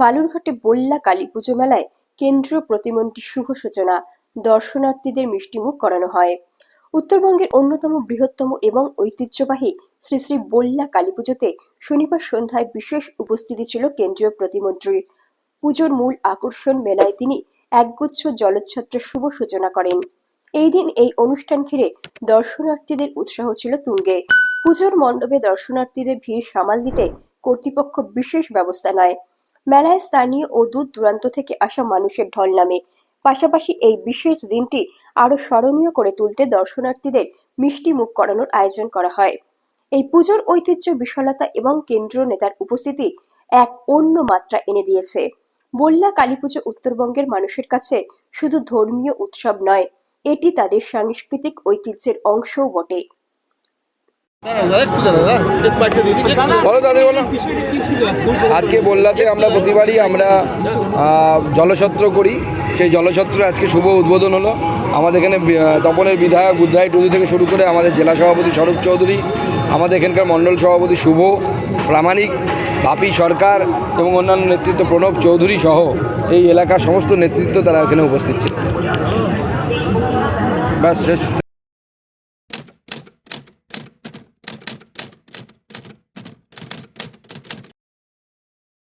বালুরঘাটে বল্লা কালী পুজো মেলায় কেন্দ্রীয় প্রতিমন্ত্রী শুভ সূচনা, দর্শনার্থীদের মিষ্টিমুখ করানো হয়। উত্তরবঙ্গের অন্যতম বৃহত্তম এবং ঐতিহ্যবাহী শ্রী শ্রী বল্লা কালী পুজোতে শনিবার সন্ধ্যায় বিশেষ উপস্থিতি ছিল কেন্দ্রীয় প্রতিমন্ত্রীর পুজোর মূল আকর্ষণ মেলায় তিনি একগুচ্ছ জলোচ্ছত্রের শুভ সূচনা করেন। এই দিন এই অনুষ্ঠান ঘিরে দর্শনার্থীদের উৎসাহ ছিল তুঙ্গে। পুজোর মণ্ডপে দর্শনার্থীদের ভিড় সামাল দিতে কর্তৃপক্ষ বিশেষ ব্যবস্থা নেয়। মেলায় স্থানীয় ও দূর দূরান্ত থেকে আসা মানুষের ঢল নামে। পাশাপাশি এই বিশেষ দিনটি আরও স্মরণীয় করে তুলতে দর্শনার্থীদের মিষ্টি মুখ করানোর আয়োজন করা হয়। এই পুজোর ঐতিহ্য, বিশালতা এবং কেন্দ্র নেতার উপস্থিতি এক অন্য মাত্রা এনে দিয়েছে। বল্লা কালীপুজো উত্তরবঙ্গের মানুষের কাছে শুধু ধর্মীয় উৎসব নয়, এটি তাদের সাংস্কৃতিক ঐতিহ্যের অংশও বটে। বলো তাদের বলো। আজকে বললাতে আমরা প্রতিবারই আমরা আহ, জলছত্র করি। সেই জলছত্র আজকে শুভ উদ্বোধন হলো। আমাদের এখানে তপনের বিধায়ক বুদ্ধাই টুদু থেকে শুরু করে আমাদের জেলা সভাপতি স্বরূপ চৌধুরী আমাদের এখানকার মণ্ডল সভাপতি শুভ প্রামাণিক বাপি সরকার এবং অন্যান্য নেতৃত্ব প্রণব চৌধুরী সহ এই এলাকার সমস্ত নেতৃত্ব তারা এখানে উপস্থিত ছিল। ব্যাস শেষ।